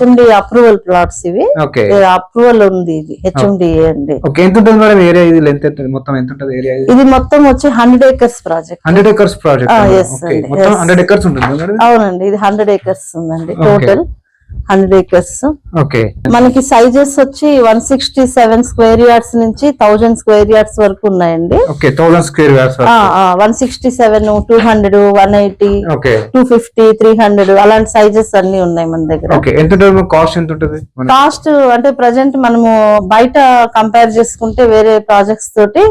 HMD approval plots ఇవి. Approval ఉంది ఇది హెచ్ఎండిఏ అండి. ఎంత ఉంటుంది మేడం ఏరియా ఇది? లెంత్ మొత్తం ఎంత ఉంటుంది ఏరియా ఇది? ఇది మొత్తం వచ్చి hundred acres project. Hundred acres project. Hundred ఉంటుంది మేడం అవునండి ఇది హండ్రెడ్ ఏకర్స్ ఉందండి. టోటల్. Hundred acres okay. మనకి సైజెస్ వచ్చి one sixty seven square yards నుంచి థౌజండ్ స్క్వేర్ యార్డ్స్ వరకు ఉన్నాయండి. One sixty seven two hundred one eighty two fifty three hundred అలాంటి సైజెస్ అన్ని ఉన్నాయి మన దగ్గర. కాస్ట్ ఎంత ఉంటుంది? మనకి? కాస్ట్ అంటే ప్రజెంట్ మనము బయట కంపేర్ చేసుకుంటే వేరే ప్రాజెక్ట్స్ తోటి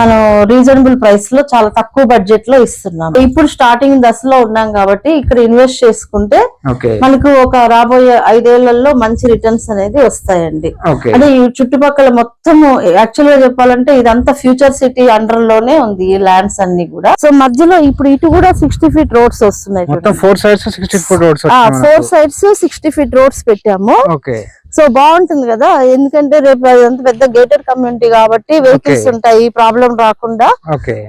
మనం రీజనబుల్ ప్రైస్లో చాలా తక్కువ బడ్జెట్లో ఇస్తున్నాం ఇప్పుడు స్టార్టింగ్ దశలో ఉన్నాం కాబట్టి ఇక్కడ ఇన్వెస్ట్ చేసుకుంటే మనకు ఒక రాబోయే ఐదేళ్ళలో మంచి రిటర్న్స్ అనేది వస్తాయండి. అదే ఈ చుట్టుపక్కల మొత్తం యాక్చువల్గా చెప్పాలంటే ఇదంతా ఫ్యూచర్ సిటీ అండర్లోనే ఉంది ఈ ల్యాండ్స్ అన్ని కూడా. సో మధ్యలో ఇప్పుడు ఇటు కూడా సిక్స్టీ ఫీట్ రోడ్స్ వస్తున్నాయి four sides sixty four roads four sides sixty feet roads పెట్టాము. సో బాగుంటుంది కదా ఎందుకంటే రేపు అదంతా పెద్ద గేటెడ్ కమ్యూనిటీ కాబట్టి వెహికల్స్. ఉంటాయి ప్రాబ్లం రాకుండా.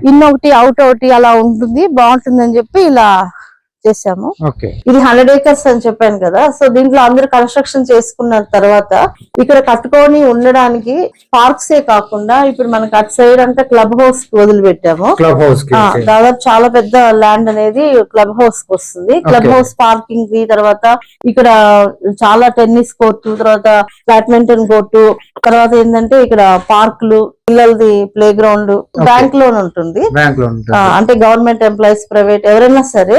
ఇన్ ఒకటి అవుట్ ఒకటి అలా ఉంటుంది బాగుంటుంది అని చెప్పి ఇలా చేసాము ఇది హండ్రెడ్ ఏకర్స్ అని చెప్పాను కదా సో దీంట్లో అందరు కన్స్ట్రక్షన్ చేసుకున్న తర్వాత ఇక్కడ కట్టుకొని ఉండడానికి పార్క్స్ ఏ కాకుండా ఇప్పుడు మనకి అటు సైడ్ అంతా క్లబ్ హౌస్కి వదిలిపెట్టాము క్లబ్ హౌస్. దాదాపు చాలా పెద్ద ల్యాండ్ అనేది క్లబ్ హౌస్కి వస్తుంది క్లబ్. హౌస్ పార్కింగ్కి తర్వాత ఇక్కడ చాలా టెన్నిస్ కోర్టు తర్వాత బ్యాడ్మింటన్ కోర్టు తర్వాత ఏంటంటే ఇక్కడ పార్కులు పిల్లలది ప్లే గ్రౌండ్ బ్యాంక్ లోన్ ఉంటుంది. అంటే గవర్నమెంట్ ఎంప్లాయీస్ ప్రైవేట్ ఎవరైనా సరే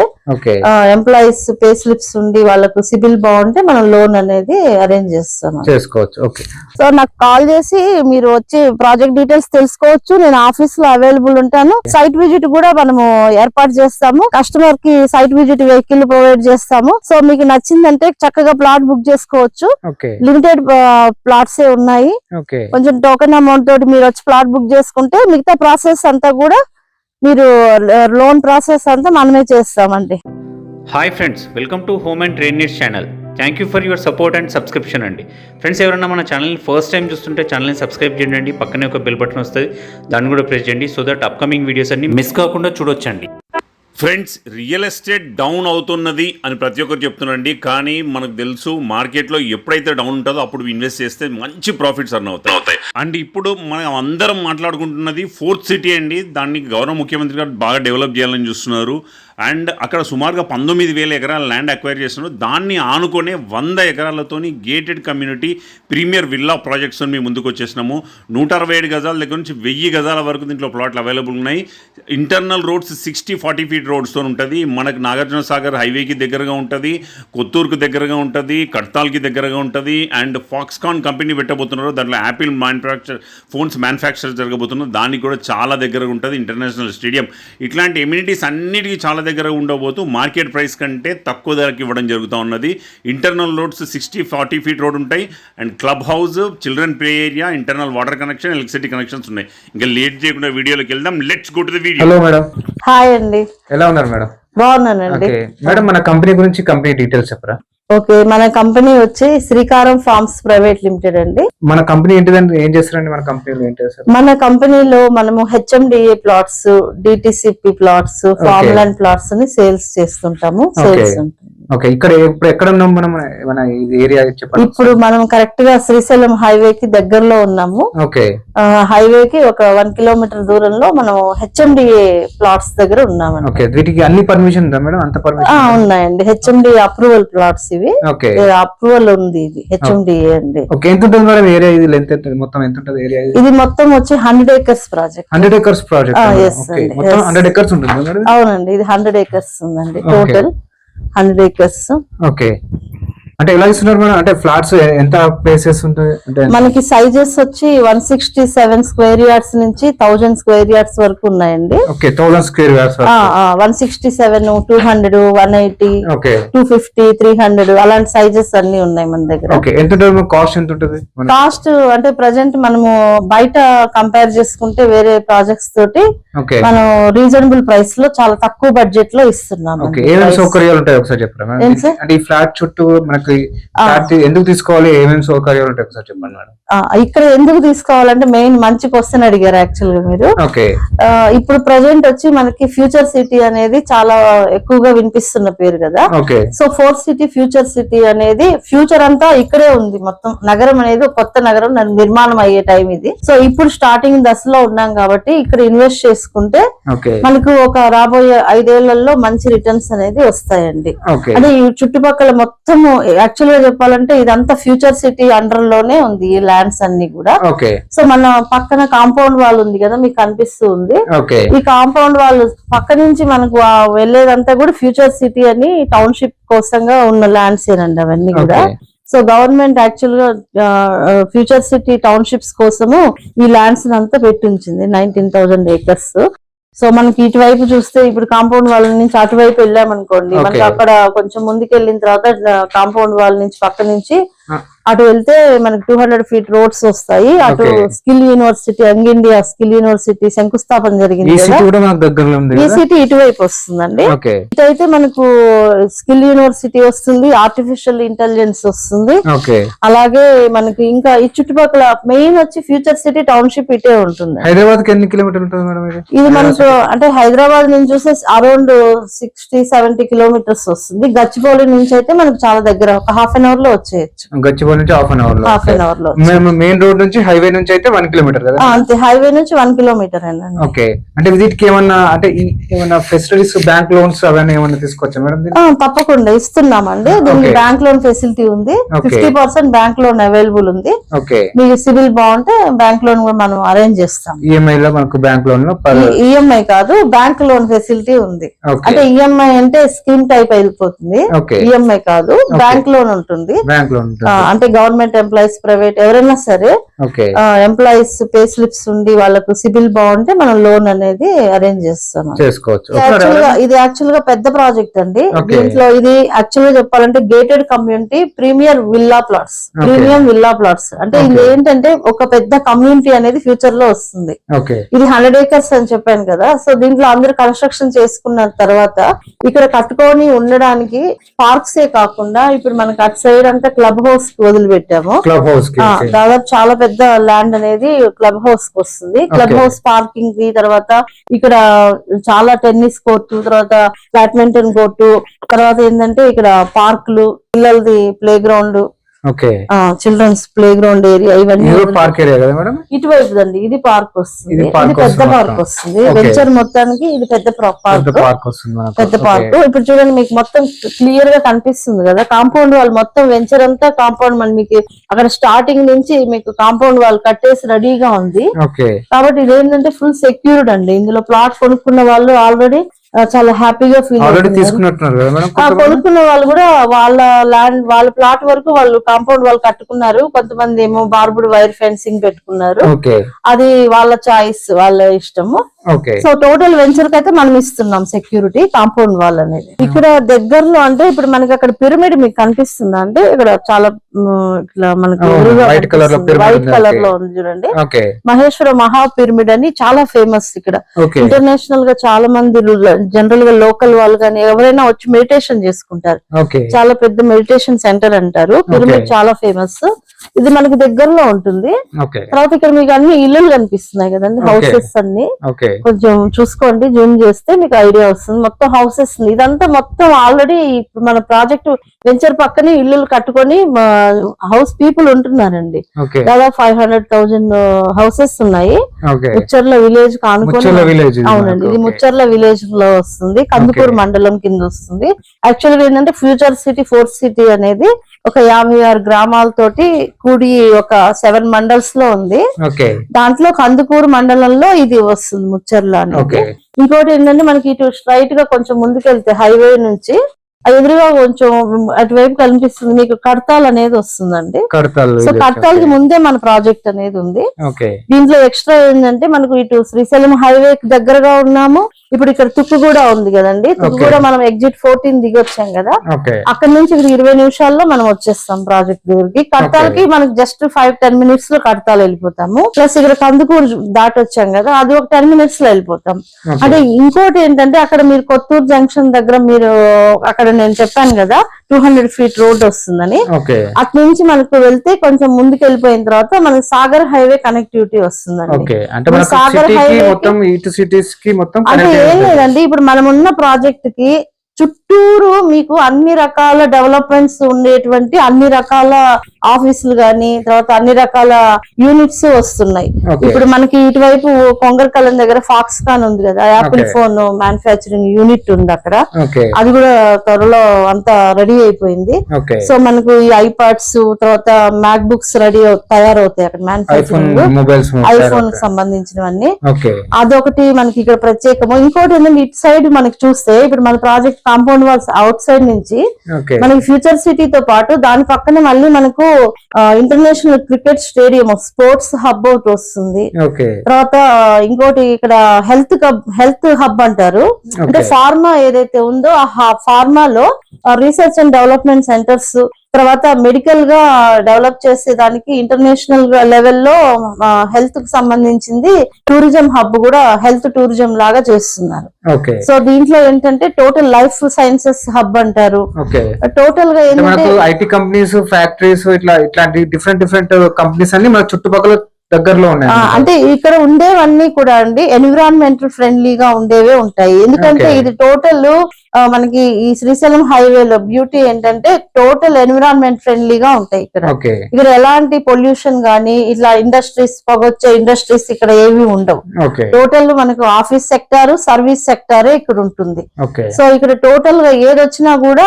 ఎంప్లాయీస్ పే స్లిప్స్ ఉండి వాళ్ళకు సిబిల్ బాగుంటే మనం లోన్ అనేది అరేంజ్ చేస్తాం. చేసుకోవచ్చు. సో నాకు కాల్ చేసి మీరు వచ్చి ప్రాజెక్ట్ డీటెయిల్స్ తెలుసుకోవచ్చు. నేను ఆఫీస్లో అవైలబుల్ ఉంటాను. సైట్ విజిట్ కూడా మనము ఏర్పాటు చేస్తాము. కస్టమర్కి సైట్ విజిట్ వెహికల్ ప్రొవైడ్ చేస్తాము. సో మీకు నచ్చిందంటే చక్కగా ప్లాట్ బుక్ చేసుకోవచ్చు. లిమిటెడ్ ప్లాట్స్ ఏ ఉన్నాయి కొంచెం టోకెన్ అమౌంట్ తోటి మీరు వచ్చి ప్లాట్ బుక్ చేసుకుంటే మిగతా ప్రాసెస్ అంతా కూడా మీరు లోన్ ప్రాసెస్ అంతా మనమే చేస్తామండి. Hi friends welcome to home and train needs channel thank you for your support and subscription అండి. ఫ్రెండ్స్ ఎవరైనా మన ఛానల్ని ఫస్ట్ టైం చూస్తుంటే ఛానల్ని సబ్స్క్రైబ్ చేయండి పక్కనే ఒక బెల్ బటన్ వస్తుంది దాన్ని కూడా ప్రెస్ చేయండి సో దట్ అప్కమింగ్ వీడియోస్ అన్ని మిస్ కాకుండా చూడొచ్చండి. ఫ్రెండ్స్ రియల్ ఎస్టేట్ డౌన్ అవుతున్నది అని ప్రతి ఒక్కరు చెప్తున్నారండి. కానీ మనకు తెలుసు మార్కెట్లో ఎప్పుడైతే డౌన్ ఉంటుందో అప్పుడు ఇన్వెస్ట్ చేస్తే మంచి ప్రాఫిట్స్ అన్న అవుతాయి. అవుతాయి. అండ్ ఇప్పుడు మనం అందరం మాట్లాడుకుంటున్నది ఫోర్త్ సిటీ అండి. దాన్ని గౌరవ ముఖ్యమంత్రి గారు బాగా డెవలప్ చేయాలని చూస్తున్నారు. అండ్ అక్కడ సుమారుగా పంతొమ్మిది వేల ఎకరాల ల్యాండ్ అక్వైర్ చేస్తున్నారు. దాన్ని ఆనుకునే వంద ఎకరాలతోని gated community premier villa projects మీ ముందుకు వచ్చేసినాము. నూట అరవై ఏడు గజాల దగ్గర నుంచి వెయ్యి గజాల వరకు దీంట్లో ప్లాట్లు అవైలబుల్ ఉన్నాయి. Internal roads sixty forty feet రోడ్స్తో ఉంటుంది. మనకు నాగార్జున సాగర్ హైవేకి దగ్గరగా ఉంటుంది. కొత్తూరుకు దగ్గరగా ఉంటుంది. కడ్తాల్కి దగ్గరగా ఉంటుంది. అండ్ ఫాక్స్కాన్ కంపెనీ పెట్టబోతున్నారు. దాంట్లో యాపిల్ మ్యానుఫ్యాక్చర్ ఫోన్స్ మ్యానుఫ్యాక్చర్ జరగబోతున్నారు. దానికి కూడా చాలా దగ్గరగా ఉంటుంది ఇంటర్నేషనల్ స్టేడియం. ఇట్లాంటి ఎమ్యూనిటీస్ అన్నిటికీ చాలా దగ్గర ఉండబోతూ మార్కెట్ ప్రైస్ కంటే తక్కువ ధరకి ఇవ్వడం జరుగుతూ ఉన్నది. Internal roads sixty forty feet road ఉంటాయి. And clubhouse children play area internal water connection electricity connections ఉన్నాయి. ఇంకా లేట్ చేయకుండా వీడియోలోకి వెళ్దాం. Let's go to the video. Hello madam. Hi అండి. ఎలా ఉన్నారు మేడం? బాగున్నానండి. ఓకే. మేడం మన కంపెనీ గురించి కంపెనీ డీటెయిల్స్ చెప్పరా? ఓకే మన కంపెనీ వచ్చి శ్రీకారం ఫార్మ్స్ ప్రైవేట్ లిమిటెడ్ అండి. మన కంపెనీ ఏంటిదంటే ఏం చేస్తారండి మన కంపెనీలో? మన కంపెనీలో మనము HMDA plots DTCP plots farm land ప్లాట్స్ని sales చేస్తుంటాము. సేల్స్ ఉంటుంది ఓకే ఇక్కడ ఇప్పుడు ఎక్కడ ఉన్నాం మనం? మన ఏరియా చెప్పండి. ఇప్పుడు మనం కరెక్ట్గా శ్రీశైలం హైవే కి దగ్గరలో ఉన్నాము. ఓకే. హైవే కి ఒక వన్ కిలోమీటర్ దూరంలో మనం హెచ్ఎండిఏ ప్లాట్స్ దగ్గర ఉన్నామండి ఓకే వీటికి అన్ని పర్మిషన్ ఉందా మేడం? అంత పర్మిషన్ ఉన్నాయండి. హెచ్ఎండి అప్రూవల్ ప్లాట్స్ ఇవి. ఓకే. అప్రూవల్ ఉంది ఇది హెచ్ఎండిఏ అండి. ఓకే ఎంత ఉంటుంది మేడం ఏరియా ఇది? లెంత్ ఎంత మొత్తం ఎంత ఉంటుంది ఏరియా ఇది? మొత్తం వచ్చి hundred acres project hundred acres project మొత్తం. హండ్రెడ్ ఎకర్స్ ఉంటుంది అవునండి ఇది హండ్రెడ్ ఏకర్స్ ఉందండి. Total hundred acres okay. అంటే ఎలా ఇస్తున్నారు మేడం? అంటే ఫ్లాట్స్ ఎంత ప్లేసెస్ ఉంటాయి? అంటే మనకి సైజెస్ వచ్చి one sixty seven square yards నుంచి థౌజండ్ స్క్వేర్ యార్డ్స్ వరకు ఉన్నాయండి. Okay thousand square yards one sixty seven two hundred one eighty okay. Two fifty three hundred అలాంటి సైజెస్ అన్ని ఉన్నాయి మన దగ్గర. ఓకే ఎంత కాస్ట్ ఎంత ఉంటుంది కాస్ట్ అంటే ప్రజెంట్ మనము బయట కంపేర్ చేసుకుంటే వేరే ప్రాజెక్ట్స్ తోటి మనం రీజనబుల్ ప్రైస్లో చాలా తక్కువ బడ్జెట్లో ఇస్తున్నాము ఓకే ఏమేమి సౌకర్యాలు ఉంటాయి ఒకసారి చెప్పరా? అంటే ఈ ఫ్లాట్ చుట్టూ మన మనకి ఎందుకు తీసుకోవాలి? ఏమేమి సౌకర్యాలు ఉంటాయి ఒకసారి చెప్పండి మేడం. ఇక్కడ ఎందుకు తీసుకోవాలంటే మెయిన్ మంచి క్వశ్చన్ అడిగారు యాక్చువల్గా మీరు. ఇప్పుడు ప్రజెంట్ వచ్చి మనకి ఫ్యూచర్ సిటీ అనేది చాలా ఎక్కువగా వినిపిస్తున్న పేరు కదా. So fourth city future city అనేది ఫ్యూచర్ అంతా ఇక్కడే ఉంది మొత్తం. నగరం అనేది కొత్త నగరం నిర్మాణం అయ్యే టైం ఇది. సో ఇప్పుడు స్టార్టింగ్ దశలో ఉన్నాం కాబట్టి ఇక్కడ ఇన్వెస్ట్ చేసుకుంటే మనకు ఒక రాబోయే ఐదేళ్ళలో మంచి రిటర్న్స్ అనేది వస్తాయండి. అంటే ఈ చుట్టుపక్కల మొత్తం యాక్చువల్గా చెప్పాలంటే ఇదంతా ఫ్యూచర్ సిటీ అండర్లోనే ఉంది ఈ ల్యాండ్స్ అన్ని కూడా. సో మన పక్కన కాంపౌండ్ వాల్ ఉంది కదా మీకు కనిపిస్తూ ఉంది ఈ కాంపౌండ్ వాళ్ళు పక్క నుంచి మనకు ఆ వెళ్ళేదంతా కూడా ఫ్యూచర్ సిటీ అని టౌన్షిప్ కోసంగా ఉన్న ల్యాండ్స్ ఏనండి అవన్నీ కూడా. సో గవర్నమెంట్ యాక్చువల్గా ఫ్యూచర్ సిటీ టౌన్షిప్స్ కోసము ఈ ల్యాండ్స్ అంతా పెట్టించింది నైన్టీన్ థౌసండ్ ఏకర్స్ సో మనకి ఇటువైపు చూస్తే ఇప్పుడు కాంపౌండ్ వాళ్ళ నుంచి అటువైపు వెళ్ళామనుకోండి మనకి. అక్కడ కొంచెం ముందుకు వెళ్ళిన తర్వాత కాంపౌండ్ వాళ్ళ నుంచి పక్క నుంచి. అటు వెళ్తే మనకి టూ హండ్రెడ్ ఫీట్ రోడ్స్ వస్తాయి. అటు. Skill university young India skill university శంకుస్థాపన జరిగింది ఈ సిటీ ఇటువైపు వస్తుందండి. ఇటైతే మనకు స్కిల్ యూనివర్సిటీ వస్తుంది ఆర్టిఫిషియల్ ఇంటెలిజెన్స్ వస్తుంది. అలాగే మనకి ఇంకా ఈ చుట్టుపక్కల మెయిన్ వచ్చి ఫ్యూచర్ సిటీ టౌన్షిప్ ఇటే ఉంటుంది. హైదరాబాద్ ఎన్ని కిలోమీటర్లు ఇది? ఇది మనకు అంటే హైదరాబాద్ నుంచి చూస్తే అరౌండ్ సిక్స్టీ సెవెంటీ కిలోమీటర్స్ వస్తుంది. గచ్చిబౌలి నుంచి అయితే మనకు చాలా దగ్గర ఒక హాఫ్ అన్ అవర్లో వచ్చేయచ్చు. గచ్చిబౌలి నుంచి హాఫ్ అన్ అవర్లో. హాఫ్ అన్ అవర్లో. మేము మెయిన్ రోడ్ నుంచి హైవే నుంచి అయితే వన్ కిలోమీటర్ కదా? అంతే. హైవే నుంచి వన్ కిలోమీటర్ అండి. ఓకే. అంటే విజిట్కి ఏమన్నా అంటే ఏమన్నా ఫెసిలిటీస్ బ్యాంక్ లోన్స్ అవన్నీ ఏమన్నా తీసుకోవచ్చా మేడం తప్పకుండా ఇస్తున్నామండి. దీనికి. బ్యాంక్ లోన్ ఫెసిలిటీ ఉంది. Fifty percent bank loan available ఉంది. ఓకే. మీకు సివిల్ బాగుంటే బ్యాంక్ లోన్ కూడా మనం అరేంజ్ చేస్తాం. ఈఎంఐ లో మనకు బ్యాంక్ లోన్లో ఈఎంఐ కాదు బ్యాంక్ లోన్ ఫెసిలిటీ ఉంది. అంటే ఈఎంఐ అంటే స్కీమ్ టైప్ అయిపోతుంది. ఈఎంఐ కాదు బ్యాంక్ లోన్ ఉంటుంది. బ్యాంక్ లోన్ ఆ, అంటే గవర్నమెంట్ ఎంప్లాయీస్ ప్రైవేట్ ఎవరైనా సరే ఎంప్లాయీస్ పే స్లిప్స్ ఉండి వాళ్ళకు సిబిల్ బాగుంటే మనం లోన్ అనేది అరేంజ్ చేస్తాం చేసుకోవచ్చు. ఇది యాక్చువల్గా పెద్ద ప్రాజెక్ట్ అండి. దీంట్లో ఇది యాక్చువల్గా చెప్పాలంటే gated community premier villa plots. Premium villa plots అంటే ఇది. ఏంటంటే ఒక పెద్ద కమ్యూనిటీ అనేది ఫ్యూచర్లో వస్తుంది. ఇది హండ్రెడ్ ఏకర్స్ అని చెప్పాను కదా. సో దీంట్లో అందరు కన్స్ట్రక్షన్ చేసుకున్న తర్వాత ఇక్కడ కట్టుకొని ఉండడానికి పార్క్స్ ఏ కాకుండా ఇప్పుడు మనకి అటు సైడ్ అంతా క్లబ్ హౌస్ వదిలిపెట్టాము. క్లబ్ హౌస్ దాదాపు చాలా పెద్ద ల్యాండ్ అనేది క్లబ్ హౌస్కి వస్తుంది. క్లబ్. హౌస్ పార్కింగ్కి తర్వాత ఇక్కడ చాలా టెన్నిస్ కోర్టు తర్వాత బ్యాడ్మింటన్ కోర్టు తర్వాత ఏంటంటే ఇక్కడ పార్కులు పిల్లలది play ground children's play ground area ఇవన్నీ పార్క్ ఏరియా కదా మేడం? ఇటువైపు అండి ఇది పార్క్ వస్తుంది. ఇది పెద్ద పార్క్. వస్తుంది. వెంచర్ మొత్తానికి ఇది పెద్ద పార్క్ పార్క్ వస్తుంది పెద్ద. పార్క్ ఇప్పుడు చూడండి మీకు మొత్తం క్లియర్గా కనిపిస్తుంది కదా. కాంపౌండ్ వాల్ మొత్తం వెంచర్ అంతా కాంపౌండ్ మన మీకు అక్కడ స్టార్టింగ్ నుంచి మీకు కాంపౌండ్ వాల్ కట్టేసి రెడీగా ఉంది. కాబట్టి ఇదేంటంటే ఫుల్ సెక్యూర్డ్ అండి. ఇందులో ప్లాట్ కొనుక్కున్న వాళ్ళు ఆల్రెడీ చాలా హ్యాపీగా ఫీల్? కొనుక్కున్న వాళ్ళు కూడా వాళ్ళ ల్యాండ్ వాళ్ళ ప్లాట్ వరకు వాళ్ళు కాంపౌండ్ వాళ్ళు కట్టుకున్నారు. కొంతమంది ఏమో బార్బుడ్ వైర్ ఫెన్సింగ్ పెట్టుకున్నారు. అది వాళ్ళ చాయిస్ వాళ్ళ ఇష్టము. సో టోటల్ వెంచర్కి అయితే మనం ఇస్తున్నాం సెక్యూరిటీ కాంపౌండ్ వాల్ అనేది. ఇక్కడ దగ్గరలో అంటే ఇప్పుడు మనకి అక్కడ పిరమిడ్ మీకు కనిపిస్తుందా అంటే ఇక్కడ చాలా ఇట్లా మనకి వైట్ కలర్. లో ఉంది. చూడండి. మహేశ్వర మహా పిరమిడ్ అని చాలా ఫేమస్ ఇక్కడ. ఇంటర్నేషనల్గా చాలా మంది జనరల్గా లోకల్ వాళ్ళు కానీ ఎవరైనా వచ్చి మెడిటేషన్ చేసుకుంటారు. చాలా పెద్ద మెడిటేషన్ సెంటర్ అంటారు. పిరమిడ్. చాలా ఫేమస్ ఇది మనకి దగ్గరలో ఉంటుంది. తర్వాత ఇక్కడ మీకు అన్ని ఇల్లులు కనిపిస్తున్నాయి కదండి. హౌసెస్ అన్ని. కొంచెం చూసుకోండి జూమ్ చేస్తే మీకు ఐడియా వస్తుంది. మొత్తం హౌసెస్ ఇదంతా మొత్తం ఆల్రెడీ మన ప్రాజెక్ట్ వెంచర్ పక్కనే ఇల్లులు కట్టుకొని హౌస్ పీపుల్ ఉంటున్నారండి. దాదాపు ఫైవ్ హండ్రెడ్ థౌజండ్ హౌసెస్ ఉన్నాయి. ముచ్చర్ల విలేజ్ కానుకొని అవునండి. ఇది. ముచ్చర్ల విలేజ్లో వస్తుంది. కందుకూరు. మండలం కింద వస్తుంది. యాక్చువల్గా ఏంటంటే ఫ్యూచర్ సిటీ ఫోర్త్ సిటీ అనేది ఒక యాభై ఆరు గ్రామాలతోటి కూడి ఒక సెవెన్ మండల్స్లో ఉంది. దాంట్లో కందుకూరు మండలంలో ఇది వస్తుంది ముచ్చర్ల అనేది. ఇంకోటి ఏంటంటే మనకి ఇటు స్ట్రైట్గా కొంచెం ముందుకెళ్తే హైవే నుంచి ఎదురుగా కొంచెం అటువైపు కనిపిస్తుంది మీకు కడతాల్ అనేది వస్తుందండి. కడతాలు సో కడతాలకి ముందే మన ప్రాజెక్ట్ అనేది ఉంది. దీంట్లో ఎక్స్ట్రా ఏంటంటే మనకు ఇటు శ్రీశైలం హైవే దగ్గరగా ఉన్నాము. ఇప్పుడు ఇక్కడ తుక్కు కూడా ఉంది కదండి. తుక్కు. కూడా మనం ఎగ్జిట్ ఫోర్టీన్ దిగొచ్చాం కదా. ఓకే అక్కడ నుంచి ఇక్కడ ఇరవై నిమిషాల్లో మనం వచ్చేస్తాం ప్రాజెక్ట్ దగ్గరికి. కడతాలకి మనకి జస్ట్ ఫైవ్ టెన్ మినిట్స్లో కడతాలు వెళ్ళిపోతాము. ప్లస్ ఇక్కడ కందుకూరు దాటి వచ్చాం కదా అది ఒక టెన్ మినిట్స్లో వెళ్ళిపోతాం. అంటే ఇంకోటి ఏంటంటే అక్కడ మీరు కొత్తూరు జంక్షన్ దగ్గర మీరు అక్కడ నేను చెప్పాను కదా టూ హండ్రెడ్ ఫీట్ రోడ్ వస్తుందని. ఓకే. అటు నుంచి మనకు వెళ్తే కొంచెం ముందుకు వెళ్ళిపోయిన తర్వాత మనకి సాగర్ హైవే కనెక్టివిటీ వస్తుందండి. సాగర్ అంటే connect ఏం. లేదండి. ఇప్పుడు మనం ఉన్న ప్రాజెక్ట్కి చుట్టూరు మీకు అన్ని రకాల డెవలప్మెంట్స్ ఉండేటువంటి అన్ని రకాల ఆఫీసులు గాని తర్వాత అన్ని రకాల యూనిట్స్ వస్తున్నాయి. ఇప్పుడు మనకి ఇటువైపు కొంగరకలం దగ్గర ఫాక్స్కాన్ ఉంది కదా యాపిల్. ఫోన్ మ్యానుఫ్యాక్చరింగ్ యూనిట్ ఉంది అక్కడ. అది కూడా త్వరలో అంతా రెడీ అయిపోయింది. సో మనకు ఈ ఐపాడ్స్ తర్వాత మ్యాక్ బుక్స్ రెడీ తయారవుతాయి అక్కడ మ్యానుఫ్యాక్చరింగ్ మొబైల్స్ ఐఫోన్కి సంబంధించినవన్నీ. అదొకటి మనకి ఇక్కడ ప్రత్యేకము. ఇంకోటి ఏంటంటే ఇటు సైడ్ మనకి చూస్తే ఇప్పుడు మన project compound walls outside నుంచి మనకి ఫ్యూచర్ సిటీతో పాటు దాని పక్కనే మళ్ళీ మనకు international cricket stadium sports hub ఒకటి వస్తుంది. తర్వాత ఇంకోటి ఇక్కడ హెల్త్ హెల్త్ హబ్ అంటారు. అంటే. ఫార్మా ఏదైతే ఉందో ఆ ఫార్మాలో రీసెర్చ్ అండ్ డెవలప్మెంట్ సెంటర్స్ తర్వాత మెడికల్గా డెవలప్ చేసే దానికి ఇంటర్నేషనల్ లెవెల్లో హెల్త్కి సంబంధించింది టూరిజం హబ్ కూడా హెల్త్ టూరిజం లాగా చేస్తున్నారు. సో దీంట్లో ఏంటంటే టోటల్ లైఫ్ సైన్సెస్ హబ్ అంటారు. టోటల్గా ఏంటంటే మనకు ఐటీ కంపెనీస్ ఫ్యాక్టరీస్ ఇట్లా ఇట్లాంటి డిఫరెంట్ డిఫరెంట్ కంపెనీస్ అన్ని మన చుట్టుపక్కల దగ్గరలో ఉన్నాయి. అంటే ఇక్కడ ఉండేవన్నీ కూడా అండి ఎన్విరాన్మెంటల్ ఫ్రెండ్లీగా ఉండేవే ఉంటాయి. ఎందుకంటే. ఇది టోటల్ మనకి ఈ శ్రీశైలం హైవేలో బ్యూటీ ఏంటంటే టోటల్ ఎన్విరాన్మెంట్ ఫ్రెండ్లీగా ఉంటాయి ఇక్కడ. ఇక్కడ ఎలాంటి పొల్యూషన్ గానీ ఇట్లా ఇండస్ట్రీస్ పొగొచ్చే ఇండస్ట్రీస్ ఇక్కడ ఏవి ఉండవు. టోటల్ మనకు ఆఫీస్ సెక్టార్ సర్వీస్ సెక్టారే ఇక్కడ ఉంటుంది. సో ఇక్కడ టోటల్గా ఏది వచ్చినా కూడా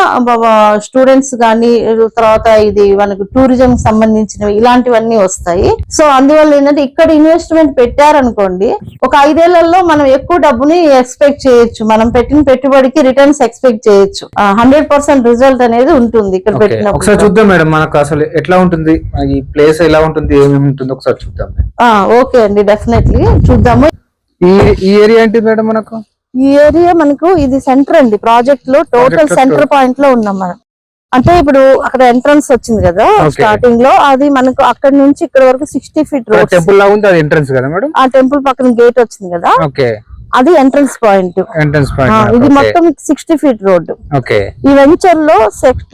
స్టూడెంట్స్ గానీ తర్వాత ఇది మనకు టూరిజం సంబంధించినవి ఇలాంటివన్నీ వస్తాయి. సో అందువల్ల ఏంటంటే ఇక్కడ ఇన్వెస్ట్మెంట్ పెట్టారనుకోండి ఒక ఐదేళ్ళలో మనం ఎక్కువ డబ్బుని ఎక్స్పెక్ట్ చేయొచ్చు. మనం పెట్టిన పెట్టుబడికి రిటర్న్స్ ఎక్స్పెక్ట్ చేయొచ్చు. హండ్రెడ్ పర్సెంట్ రిజల్ట్ అనేది ఉంటుంది ఇక్కడ ఓకే ఒకసారి చూద్దాం మేడం మనకు అసలు ఎట్లా ఉంటుంది ఈ ప్లేస్ ఎలా ఉంటుంది ఏమేమి ఉంటుంది ఒకసారి చూద్దాం. ఓకే అండి డెఫినెట్లీ చూద్దాము. ఈ ఈ ఏరియా ఏంటి మేడం మనకు? ఈ ఏరియా మనకు ఇది సెంటర్ అండి ప్రాజెక్ట్లో టోటల్ సెంటర్ పాయింట్లో ఉన్నాం మనం. అంటే ఇప్పుడు అక్కడ ఎంట్రన్స్ వచ్చింది కదా. స్టార్టింగ్లో అది మనకు అక్కడ నుంచి ఇక్కడ వరకు సిక్స్టీ ఫీట్ రోడ్ టెంపుల్ లా ఉంది అది ఎంట్రన్స్ కదా మేడం? ఆ టెంపుల్ పక్కన గేట్ వచ్చింది కదా ఓకే అది ఎంట్రన్స్ పాయింట్ ఎంట్రన్స్ ఇది పాయింట్ మొత్తం సిక్స్టీ ఫీట్ రోడ్ ఓకే ఈ వెంచర్లో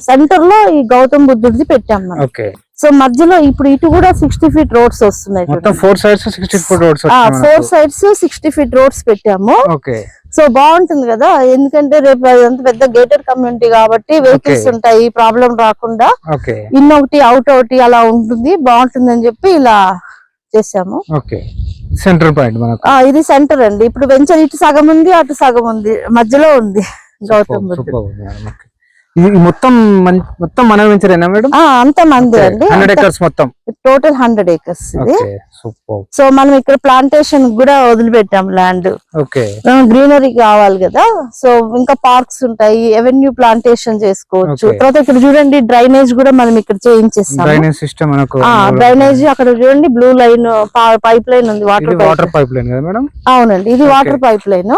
సెంటర్లో ఈ గౌతమ్ బుద్ధుడిది పెట్టాం మనం. ఓకే సో మధ్యలో ఇప్పుడు ఇటు కూడా సిక్స్టీ ఫీట్ రోడ్స్ వస్తున్నాయి four sides sixty four roads four sides sixty feet roads పెట్టాము. సో బాగుంటుంది కదా ఎందుకంటే రేపు అదంతా పెద్ద గేటెడ్ కమ్యూనిటీ కాబట్టి వెహికల్స్. ఉంటాయి ప్రాబ్లం రాకుండా. ఇన్ ఒకటి అవుట్ ఒకటి అలా ఉంటుంది బాగుంటుంది అని చెప్పి ఇలా చేసాము సెంటర్ పాయింట్ ఇది సెంటర్ అండి. ఇప్పుడు వెంచర్ ఇటు సగం ఉంది అటు సగం ఉంది మధ్యలో ఉంది గౌతమ్ బుద్ధుడు. ఇది మొత్తం మొత్తం మన వెంచరేనా మేడం? ఆ అంత మంది అండి. హండ్రెడ్ ఎకర్స్ మొత్తం. టోటల్ హండ్రెడ్ ఏకర్స్ ఇది. సో మనం ఇక్కడ ప్లాంటేషన్ కూడా వదిలిపెట్టాం ల్యాండ్ గ్రీనరీ కావాలి కదా. సో ఇంకా పార్క్స్ ఉంటాయి ఎవెన్యూ ప్లాంటేషన్ చేసుకోవచ్చు. తర్వాత ఇక్కడ చూడండి డ్రైనేజ్ కూడా మనం ఇక్కడ చేయించేస్తాము. డ్రైనేజ్ సిస్టమ్ డ్రైనేజ్ అక్కడ చూడండి బ్లూ లైన్ పైప్ లైన్ ఉంది వాటర్ వాటర్ పైప్ లైన్ అవునండి ఇది వాటర్ పైప్ లైన్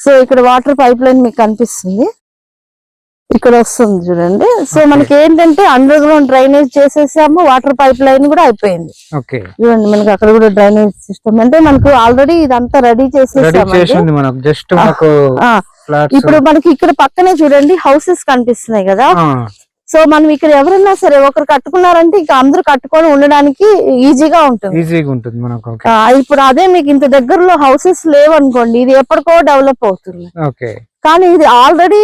సో ఇక్కడ వాటర్ పైప్ లైన్ మీకు కనిపిస్తుంది. ఇక్కడ వస్తుంది చూడండి. సో. మనకి ఏంటంటే అండర్ గ్రౌండ్ డ్రైనేజ్ చేసేసాము వాటర్ పైప్ లైన్ కూడా అయిపోయింది. చూడండి మనకి అక్కడ కూడా డ్రైనేజ్ సిస్టమ్. అంటే మనకు ఆల్రెడీ ఇదంతా రెడీ మనకు జస్ట్ ఇప్పుడు మనకి ఇక్కడ పక్కనే చూడండి హౌసెస్ కనిపిస్తున్నాయి కదా. సో మనం ఇక్కడ ఎవరైనా సరే ఒకరు కట్టుకున్నారంటే ఇక అందరూ కట్టుకొని ఉండడానికి ఈజీగా ఉంటుంది. ఈజీగా ఉంటుంది మనకు ఇప్పుడు అదే మీకు ఇంత దగ్గరలో హౌసెస్ లేవనుకోండి ఇది ఎప్పటికో డెవలప్ అవుతుంది. ఓకే కానీ ఇది ఆల్రెడీ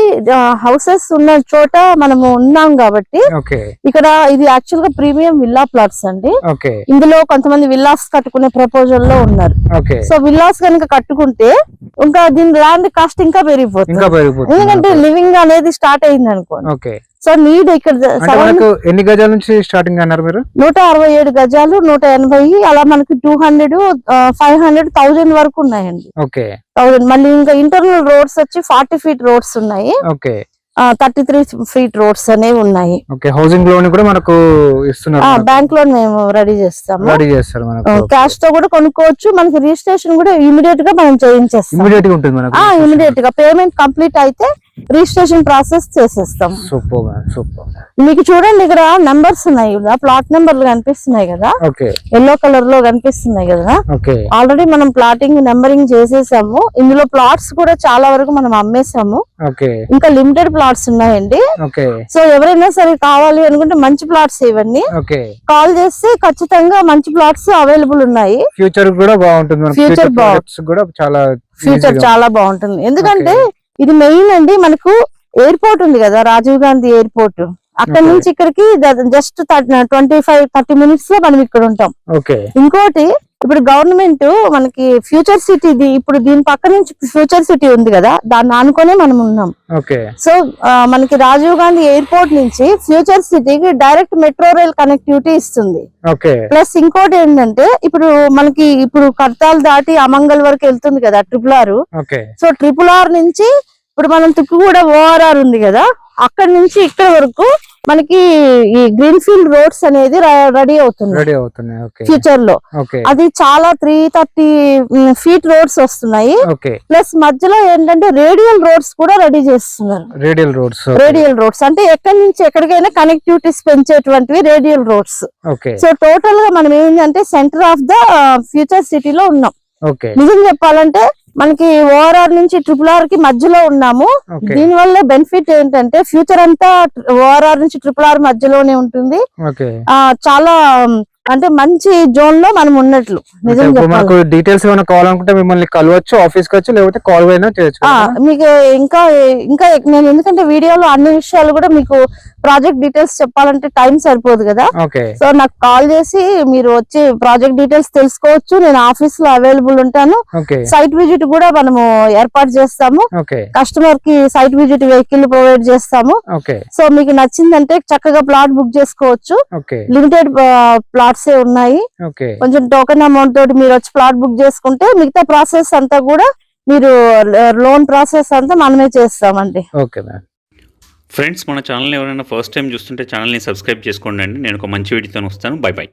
హౌసెస్ ఉన్న చోట మనము ఉన్నాం కాబట్టి ఇక్కడ ఇది యాక్చువల్గా ప్రీమియం విల్లా ప్లాట్స్ అండి. ఇందులో కొంతమంది విల్లాస్ కట్టుకునే ప్రపోజల్లో ఉన్నారు. సో విల్లాస్ కనుక కట్టుకుంటే ఇంకా దీని ల్యాండ్ కాస్ట్ ఇంకా పెరిగిపోతుంది. ఎందుకంటే. లివింగ్ అనేది స్టార్ట్ అయింది అనుకోండి సో నీడ్ ఇక్కడ ఎన్ని గజాల నుంచి స్టార్టింగ్ అన్నారు మీరు? నూట అరవై ఏడు గజాలు నూట ఎనభై అలా మనకి two hundred five hundred thousand వరకు ఉన్నాయండి. ఓకే. థౌజండ్ మళ్ళీ ఇంకా ఇంటర్నల్ రోడ్స్ వచ్చి ఫార్టీ ఫీట్ రోడ్స్ ఉన్నాయి. Okay. Thirty three feet roads అనేవి ఉన్నాయి. ఓకే. హౌసింగ్ లోన్ కూడా మనకు ఇస్తున్నారు బ్యాంక్ లోన్ మేము రెడీ చేస్తాము. రెడీ చేస్తారు మనకు. క్యాష్తో కూడా కొనుక్కోవచ్చు. మనకి రిజిస్ట్రేషన్ కూడా ఇమీడియట్గా మనం చేయించేస్తాం. ఇమీడియట్గా ఉంటుంది మనకు. ఇమీడియట్గా. పేమెంట్ కంప్లీట్ అయితే రిజిస్ట్రేషన్ ప్రాసెస్ చేసేస్తాం. సూపర్ మ్యామ్ సూపర్ మీకు చూడండి ఇక్కడ నంబర్స్ ఉన్నాయి కదా ప్లాట్ నెంబర్లు కనిపిస్తున్నాయి కదా. ఎల్లో కలర్లో కనిపిస్తున్నాయి కదా. ఆల్రెడీ మనం ప్లాటింగ్ నెంబరింగ్ చేసేసాము. ఇందులో ప్లాట్స్ కూడా చాలా వరకు మనం అమ్మేసాము. ఇంకా లిమిటెడ్ ప్లాట్స్ ఉన్నాయండి. సో ఎవరైనా సరే కావాలి అనుకుంటే మంచి ప్లాట్స్ ఇవన్నీ కాల్ చేస్తే ఖచ్చితంగా మంచి ప్లాట్స్ అవైలబుల్ ఉన్నాయి. ఫ్యూచర్ కూడా బాగుంటుంది. ఫ్యూచర్ ఫ్యూచర్ చాలా బాగుంటుంది. ఎందుకంటే ఇది మెయిన్ అండి మనకు ఎయిర్పోర్ట్ ఉంది కదా రాజీవ్ గాంధీ ఎయిర్పోర్ట్ అక్కడ. నుంచి ఇక్కడికి జస్ట్ ట్వంటీ ఫైవ్ థర్టీ మినిట్స్లో మనం ఇక్కడ ఉంటాం. ఓకే ఇంకోటి ఇప్పుడు గవర్నమెంట్ మనకి ఫ్యూచర్ సిటీ ఇప్పుడు దీని పక్క నుంచి ఫ్యూచర్ సిటీ ఉంది కదా దాన్ని ఆనుకొనే మనం ఉన్నాం. ఓకే. సో మనకి రాజీవ్ గాంధీ ఎయిర్పోర్ట్ నుంచి ఫ్యూచర్ సిటీకి డైరెక్ట్ మెట్రో రైల్ కనెక్టివిటీ ఇస్తుంది. ప్లస్ ఇంకోటి ఏంటంటే ఇప్పుడు మనకి ఇప్పుడు కర్తాల్ దాటి అమంగల్ వరకు వెళ్తుంది కదా triple R. Okay. So triple R నుంచి ఇప్పుడు మనం తుక్కుగూడ ఓఆర్ఆర్ ఉంది కదా అక్కడ నుంచి ఇక్కడ వరకు మనకి ఈ గ్రీన్ ఫీల్డ్ రోడ్స్ అనేది రెడీ అవుతుంది రెడీ అవుతున్నాయి ఫ్యూచర్లో. అది చాలా త్రీ థర్టీ ఫీట్ రోడ్స్ వస్తున్నాయి. ప్లస్ మధ్యలో ఏంటంటే రేడియల్ రోడ్స్ కూడా రెడీ చేస్తున్నారు. రేడియల్ రోడ్స్ రేడియల్ రోడ్స్ అంటే ఎక్కడి నుంచి ఎక్కడికైనా కనెక్టివిటీస్ పెంచేటువంటివి రేడియల్ రోడ్స్ సో టోటల్గా మనం ఏంటంటే సెంటర్ ఆఫ్ ద ఫ్యూచర్ సిటీలో ఉన్నాం. నిజం చెప్పాలంటే మనకి ఓఆర్ఆర్ నుంచి ట్రిపుల్ ఆర్కి మధ్యలో ఉన్నాము. దీని వల్ల బెనిఫిట్ ఏంటంటే ఫ్యూచర్ అంతా ఓఆర్ఆర్ నుంచి ట్రిపుల్ ఆర్ మధ్యలోనే ఉంటుంది. చాలా అంటే మంచి జోన్లో మనం ఉన్నట్లు. డీటెయిల్స్ ఏమైనా కావాలనుకుంటే మిమ్మల్ని కలవచ్చు ఆఫీస్కి వచ్చి లేకపోతే కాల్ అయినా చేయొచ్చు మీకు ఇంకా ఇంకా నేను ఎందుకంటే వీడియోలో అన్ని విషయాలు కూడా మీకు ప్రాజెక్ట్ డీటెయిల్స్ చెప్పాలంటే టైం సరిపోదు కదా. సో నాకు కాల్ చేసి మీరు వచ్చి ప్రాజెక్ట్ డీటెయిల్స్ తెలుసుకోవచ్చు. నేను ఆఫీస్లో అవైలబుల్ ఉంటాను సైట్ విజిట్ కూడా మనము ఏర్పాటు చేస్తాము. కస్టమర్కి సైట్ విజిట్ వెహికల్ ప్రొవైడ్ చేస్తాము. సో మీకు నచ్చిందంటే చక్కగా ప్లాట్ బుక్ చేసుకోవచ్చు. లిమిటెడ్ ప్లాట్స్ ఉన్నాయి. ఓకే. కొంచెం టోకెన్ అమౌంట్ తోటి మీరు వచ్చి ప్లాట్ బుక్ చేసుకుంటే మిగతా ప్రాసెస్ అంతా కూడా మీరు లోన్ ప్రాసెస్ అంతా మనమే చేస్తామండి. ఓకే ఫ్రెండ్స్ మన ఛానల్ ఎవరైనా ఫస్ట్ టైం చూస్తుంటే ఛానల్ని సబ్స్క్రైబ్ చేసుకోండి అండి. నేను ఒక మంచి వీడియోతో వస్తాను. By by